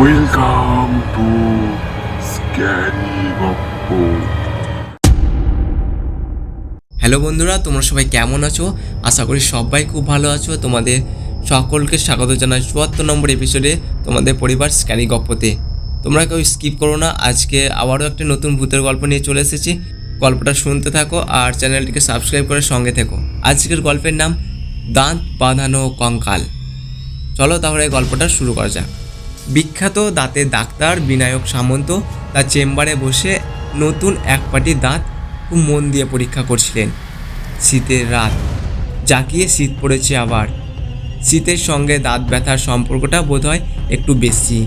Welcome to স্ক্যানি গপ্প hello বন্ধুরা, তোমরা সবাই কেমন আছো? আশা করি সবাই খুব ভালো আছো। তোমাদের সকলকে স্বাগত জানাই চুয়াত্তর নম্বর এপিসোডে তোমাদের পরিবার স্ক্যানি গপ্পতে তোমরা কেউ স্কিপ করো না, আজকে আবারও একটা নতুন ভূতের গল্প নিয়ে চলে এসেছি। গল্পটা শুনতে থাকো আর চ্যানেলটিকে সাবস্ক্রাইব করে সঙ্গে থেকো। আজকের গল্পের নাম দাঁত বাঁধানো কঙ্কাল। চলো তাহলে গল্পটা শুরু করা যাক। বিখ্যাত দাঁতের ডাক্তার বিনায়ক সামন্ত তার চেম্বারে বসে নতুন এক পাটি দাঁত খুব মন দিয়ে পরীক্ষা করছিলেন। শীতের রাত জাকিয়ে শীত পড়েছে আবার। শীতের সঙ্গে দাঁত ব্যথার সম্পর্কটা বোধহয় একটু বেশি।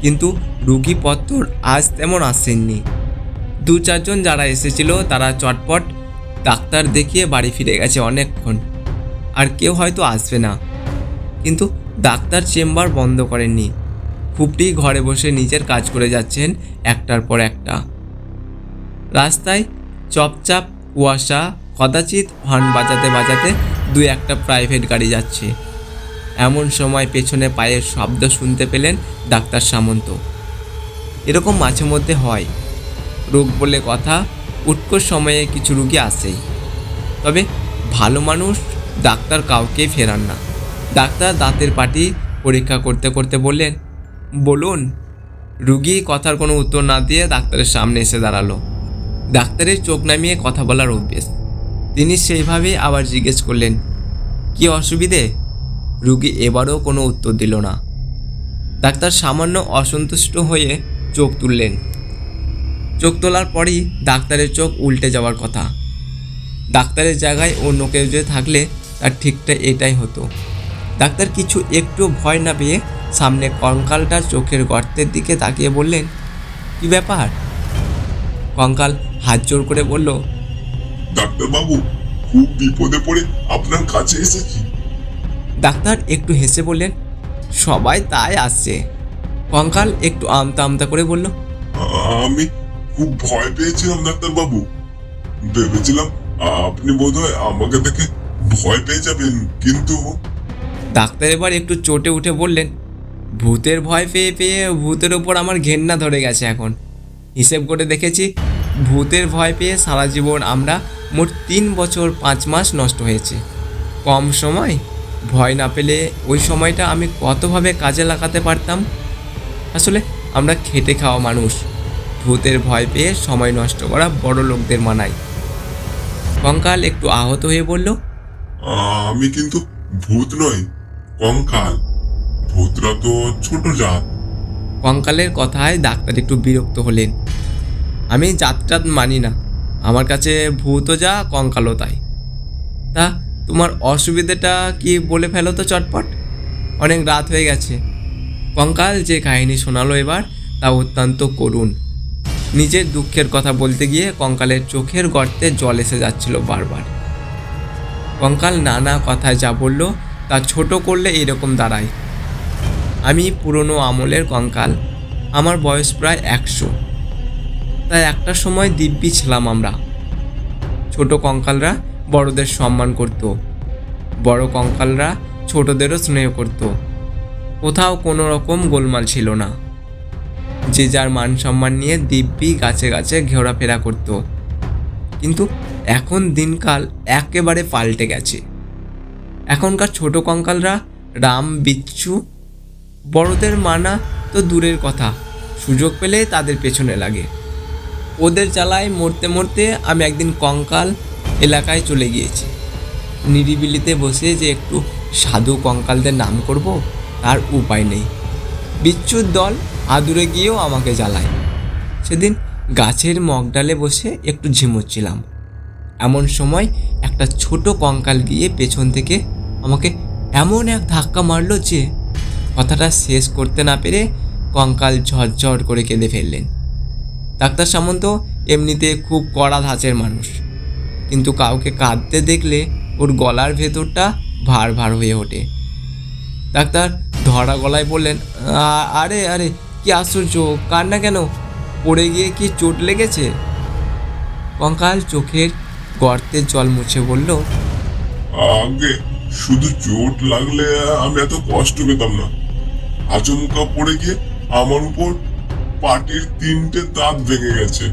কিন্তু রুগী পত্তর আজ তেমন আসেননি। দু চারজন যারা এসেছিল তারা চটপট ডাক্তার দেখিয়ে বাড়ি ফিরে গেছে অনেকক্ষণ। আর কেউ হয়তো আসবে না। কিন্তু ডাক্তার চেম্বার বন্ধ করেননি। খুবটি ঘরে বসে নিজের কাজ করে যাচ্ছেন একটার পর একটা। রাস্তায় চপচাপ কুয়াশা, কদাচিৎ হর্ন বাজাতে বাজাতে দু একটা প্রাইভেট গাড়ি যাচ্ছে। এমন সময় পেছনে পায়ের শব্দ শুনতে পেলেন ডাক্তার সামন্ত। এরকম মাঝে মধ্যে হয়। রোগ বলে কথা উৎকট সময়ে কিছু রুগী আসেই। তবে ভালো মানুষ ডাক্তার কাউকেই ফেরান না। ডাক্তার দাঁতের পাটি পরীক্ষা করতে করতে বললেন বলুন, রুগী কথার কোনো উত্তর না দিয়ে ডাক্তারের সামনে এসে দাঁড়াল। ডাক্তারের চোখ নামিয়ে কথা বলার অভ্যেস। তিনি সেইভাবেই আবার জিজ্ঞেস করলেন, কি অসুবিধে? রুগী এবারও কোনো উত্তর দিল না। ডাক্তার সামান্য অসন্তুষ্ট হয়ে চোখ তুললেন। চোখ তোলার পরই ডাক্তারের চোখ উল্টে যাওয়ার কথা। ডাক্তারের জায়গায় অন্য কেউ যে থাকলে তার ঠিকটা এটাই হতো। ডাক্তার কিছু একটু ভয় না পেয়ে সামনে কঙ্কালটার চোখের গর্তের দিকে তাকিয়ে বললেন কি ব্যাপার? কঙ্কাল হাত জোর করে বলল ডাক্তারবাবু খুব বিপদে পড়ে আপনার কাছে এসেছি। ডাক্তার একটু হেসে বললেন সবাই তাই আসছে। কঙ্কাল একটু আমতা আমতা করে বলল আমি খুব ভয় পেয়েছিলাম ডাক্তারবাবু। ভেবেছিলাম আপনি বোধহয় আমাকে দেখে ভয় পেয়ে যাবেন কিন্তু ডাক্তার এবার একটু চটে উঠে বললেন ভূতের ভয় পেয়ে পেয়ে ভূতের ওপর আমার ঘেন্না ধরে গেছে এখন। হিসেব করে দেখেছি, ভূতের ভয় পেয়ে সারা জীবন আমরা মোট তিন বছর পাঁচ মাস নষ্ট হয়েছে। কম সময়? ভয় না পেলে ওই সময়টা আমি কতভাবে কাজে লাগাতে পারতাম? আসলে আমরা খেটে খাওয়া মানুষ। ভূতের ভয় পেয়ে সময় নষ্ট করা বড় লোকদের মানায়। কঙ্কাল একটু আহত হয়ে বলল আমি কিন্তু ভূত নই, কঙ্কাল। ভূতরা তো ছোট জাত। কঙ্কালের কথায় ডাক্তার একটু বিরক্ত হলেন। আমি জাতটাত মানি না। আমার কাছে ভূতও যা, কঙ্কালও তাই। তা, তোমার অসুবিধাটা কি বলে ফেলো তো চটপট? অনেক রাত হয়ে গেছে। কঙ্কাল যে কাহিনী শোনালো এবার, তা অত্যন্ত করুণ। নিজের দুঃখের কথা বলতে গিয়ে কঙ্কালের চোখের গর্তে জল এসে যাচ্ছিল বারবার। কঙ্কাল নানা কথায় যা বলল, তা ছোট করলে এরকম দাঁড়ায়। আমি পুরনো আমলের কঙ্কাল, আমার বয়স প্রায় একশো। তাই একটা সময় দিব্যি ছিলাম আমরা। ছোট কঙ্কালরা বড়দের সম্মান করত, বড় কঙ্কালরা ছোটদেরও স্নেহ করত। কোথাও কোনো রকম গোলমাল ছিল না। যে যার মান সম্মান নিয়ে দিব্যি গাছে গাছে ঘোরাফেরা করত। কিন্তু এখন দিনকাল একেবারে পাল্টে গেছে। এখনকার ছোট কঙ্কালরা রাম, বিচ্ছু বড়দের মানা তো দূরের কথা। সুযোগ পেলে তাদের পেছনে লাগে। ওদের চালায় মরতে মরতে আমি একদিন কঙ্কাল এলাকায় চলে গিয়েছি। নিরিবিলিতে বসে যে একটু সাধু কঙ্কালদের নাম করব, তার উপায় নেই। বিচ্ছুর দল আদুরে গিয়েও আমাকে জ্বালায়। সেদিন গাছের মগডালে বসে একটু ঝিমুচ্ছিলাম। এমন সময় একটা ছোট কঙ্কাল গিয়ে পেছন থেকে আমাকে এমন এক ধাক্কা মারলো যে কথাটা শেষ করতে না পেরে কঙ্কাল ঝরঝর করে কেঁদে ফেললেন। ডাক্তার সামন্ত এমনিতে খুব কড়া ধাঁচের মানুষ, কিন্তু কাউকে কাঁদতে দেখলে ওর গলার ভেতরটা ভার ভার হয়ে ওঠে। ডাক্তার ধরা গলায় বললেন আরে আরে, কি আশ্চর্য কার না কেন? পড়ে গিয়ে কি চোট লেগেছে? কঙ্কাল চোখের গর্তের জল মুছে বলল, আগে শুধু চোট লাগলে আমি এত কষ্ট পেতাম না। আচমকা পড়ে গিয়ে আমার উপর পাটির তিনটে দাঁত ভেঙে গেছে।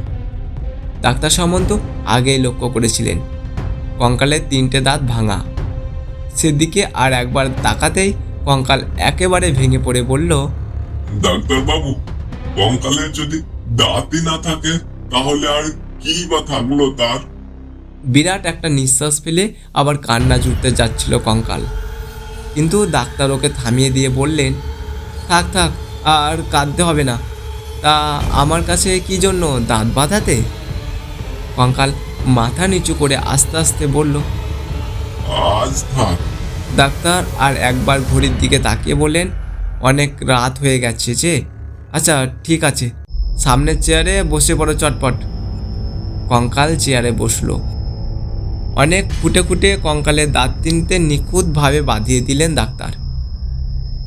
ডাক্তার সামন্ত আগেই লক্ষ্য করেছিলেন কঙ্কালের তিনটে দাঁত ভাঙা। সেদিকে আর একবার তাকাতেই কঙ্কাল একেবারে ভেঙে পড়ে বলল ডাক্তার বাবু কঙ্কালের যদি দাঁতই না থাকে তাহলে আর কি বা থাকল তার? বিরাট একটা নিঃশ্বাস ফেলে আবার কান্না জুড়তে যাচ্ছিল কঙ্কাল। কিন্তু ডাক্তার ওকে থামিয়ে দিয়ে বললেন থাক থাক আর কাঁদতে হবে না। তা আমার কাছে কি জন্য দাঁত বাঁধাতে? কঙ্কাল মাথা নিচু করে আস্তে আস্তে বলল আজ থাক। ডাক্তার আর একবার ঘড়ির দিকে তাকিয়ে বললেন অনেক রাত হয়ে গেছে যে। আচ্ছা ঠিক আছে সামনের চেয়ারে বসে পড়ো চটপট। কঙ্কাল চেয়ারে বসল। অনেক ফুটে ফুটে কঙ্কালের দাঁত তিনটে নিখুঁতভাবে বাঁধিয়ে দিলেন ডাক্তার।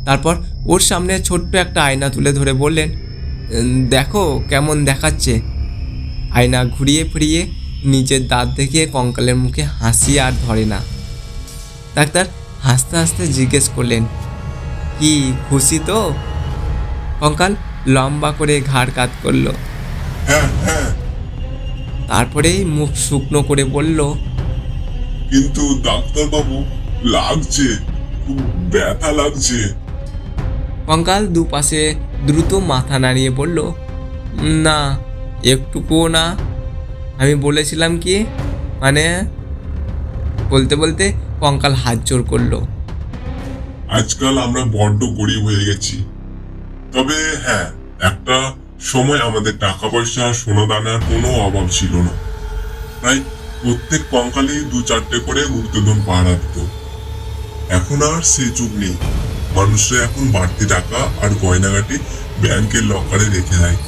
তারপর ওর সামনে ছোট্ট একটা আয়না তুলে ধরে বললেন দেখো কেমন দেখাচ্ছে। আয়না ঘুরিয়ে ফিরিয়ে নিজের দাঁত দেখিয়ে কঙ্কালের মুখে হাসি আর ধরে না। ডাক্তার হাসতে হাসতে জিজ্ঞেস করলেন কি খুশি তো? কঙ্কাল লম্বা করে ঘাড় কাত করল। হ্যাঁ হ্যাঁ। তারপরেই মুখ শুকনো করে বলল কিন্তু ডাক্তার বাবু লাগছে খুব ব্যথা লাগছে। কঙ্কাল দুপাশে দ্রুত মাথা নাড়িয়ে বলল, না, একটুকুও না। আমি বলেছিলাম কি মানে? বলতে বলতে কঙ্কাল হাত জোর করল। আজকাল আমরা বড্ড গরিব হয়ে গেছি। তবে হ্যাঁ একটা সময় আমাদের টাকা পয়সা সোনা দানার কোনো অভাব ছিল না। তাই প্রত্যেক কঙ্কালে দু চারটে করে গুপ্তধন পাহারা দিত। এখন আর সে যুগ নেই। মানুষরা এখন বাড়তি টাকা আর গয়নাগাটি ব্যাংকের লকারে রেখে দেয়।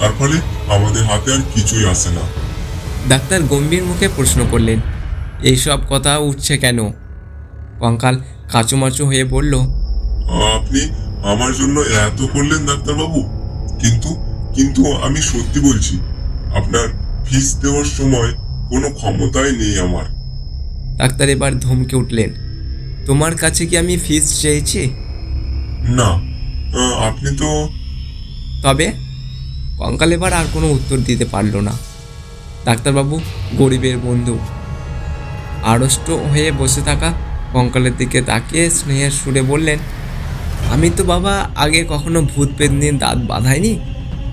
তার ফলে আমাদের হাতে আর কিছুই আসে না। ডাক্তার গম্ভীর মুখে প্রশ্ন করলেন এইসব কথা উঠছে কেন? কঙ্কাল কাঁচুমাচু হয়ে বলল আপনি আমার জন্য এত করলেন ডাক্তারবাবু কিন্তু কিন্তু আমি সত্যি বলছি আপনার ফিস দেওয়ার সময় কোনো ক্ষমতাই নেই আমার। ডাক্তার এবার ধমকে উঠলেন তোমার কাছে কি আমি ফিস চেয়েছি? না। আপনি তো তবে কঙ্কাল এবার আর কোনো উত্তর দিতে পারল না। ডাক্তারবাবু গরিবের বন্ধু। আড়ষ্ট হয়ে বসে থাকা কঙ্কালের দিকে তাকিয়ে স্নেহের সুরে বললেন আমি তো বাবা আগে কখনো ভূত পেতনির দাঁত বাঁধাইনি।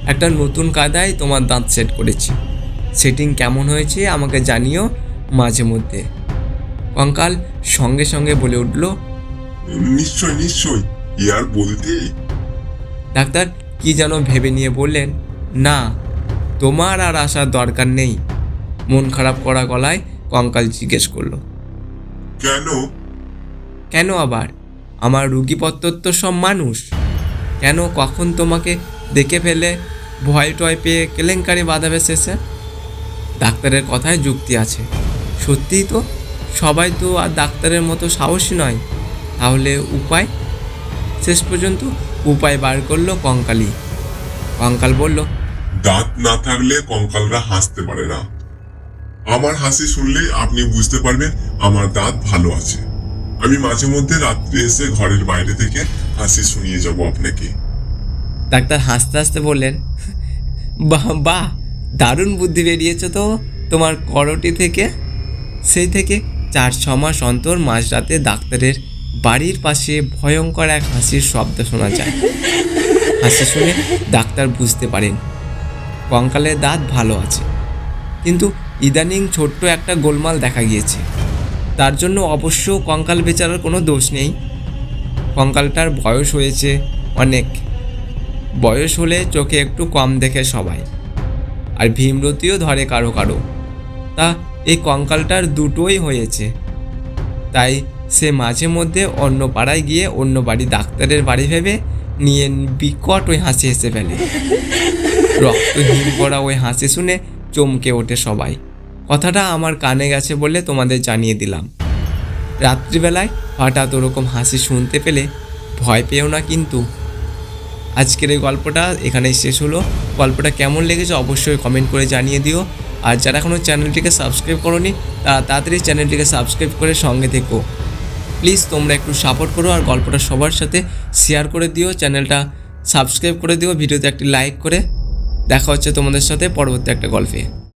একটা নতুন কায়দায় তোমার দাঁত সেট করেছি। সেটিং কেমন হয়েছে আমাকে জানিও মাঝে মধ্যে। কঙ্কাল সঙ্গে সঙ্গে বলে উঠল নিশ্চয় নিশ্চয় ইয়ার বলতে। ডাক্তার কি যেন ভেবে নিয়ে বললেন না তোমার আর আসার দরকার নেই। মন খারাপ করা গলায় কঙ্কাল জিজ্ঞেস করল কেন? কেন আবার? আমার রুগীপত্তর তো সব মানুষ। কেন কখন তোমাকে দেখে ফেলে ভয় টয় পেয়ে কেলেঙ্কারি বাঁধাবে শেষে ডাক্তারের কথায় যুক্তি আছে। সত্যিই তো সবাই তো আর ডাক্তারের মতো সাহসী নয়। তাহলে উপায়? শেষ পর্যন্ত উপায় বার করল কঙ্কালি। কঙ্কাল বলল দাঁত না থাকলে কঙ্কালরা হাসতে পারে না। আমার হাসি শুনলে আপনি বুঝতে পারবেন আমার দাঁত ভালো আছে। আমি মাঝে মধ্যে রাত্রে এসে ঘরের বাইরে থেকে হাসি শুনিয়ে যাব আপনাকে। ডাক্তার হাসতে হাসতে বললেন বাহ বাহ দারুণ বুদ্ধি বেরিয়েছে তো তোমার করটি থেকে। সেই থেকে চার ছ মাস অন্তর মাঝরাতে ডাক্তারের বাড়ির পাশে ভয়ঙ্কর এক হাসির শব্দ শোনা যায়। হাসি শুনে ডাক্তার বুঝতে পারেন, কঙ্কালের দাঁত ভালো আছে। কিন্তু ইদানিং ছোট্ট একটা গোলমাল দেখা গিয়েছে। তার জন্য অবশ্য কঙ্কাল বেচারার কোনো দোষ নেই। কঙ্কালটার বয়স হয়েছে অনেক। বয়স হলে চোখে একটু কম দেখে সবাই। আর ভীমরতিও ধরে কারও কারও। তা এই কঙ্কালটার দুটোই হয়েছে। তাই সে মাঝে মধ্যে অন্য পাড়ায় গিয়ে অন্য বাড়ি ডাক্তারের বাড়ি ভেবে নিয়ে বিকট ওই হাসি হেসে ফেলে। রক্তহীন করা ওই হাসি শুনে চমকে ওঠে সবাই। কথাটা আমার কানে গেছে বলে তোমাদের জানিয়ে দিলাম। রাত্রিবেলায় হঠাৎ ওরকম হাসি শুনতে পেলে ভয় পেও না কিন্তু। আজকের এই গল্পটা এখানেই শেষ হলো। গল্পটা কেমন লেগেছে অবশ্যই কমেন্ট করে জানিয়ে দিও। আর যারা এখনও চ্যানেলটিকে সাবস্ক্রাইব করোনি, তারা তাড়াতাড়ি চ্যানেলটিকে সাবস্ক্রাইব করে সঙ্গে থেকো। প্লিজ তোমরা একটু সাপোর্ট করো আর গল্পটা সবার সাথে শেয়ার করে দিও, চ্যানেলটা সাবস্ক্রাইব করে দিও, ভিডিওতে একটি লাইক করে। দেখা হচ্ছে তোমাদের সাথে পরবর্তী একটা গল্পে।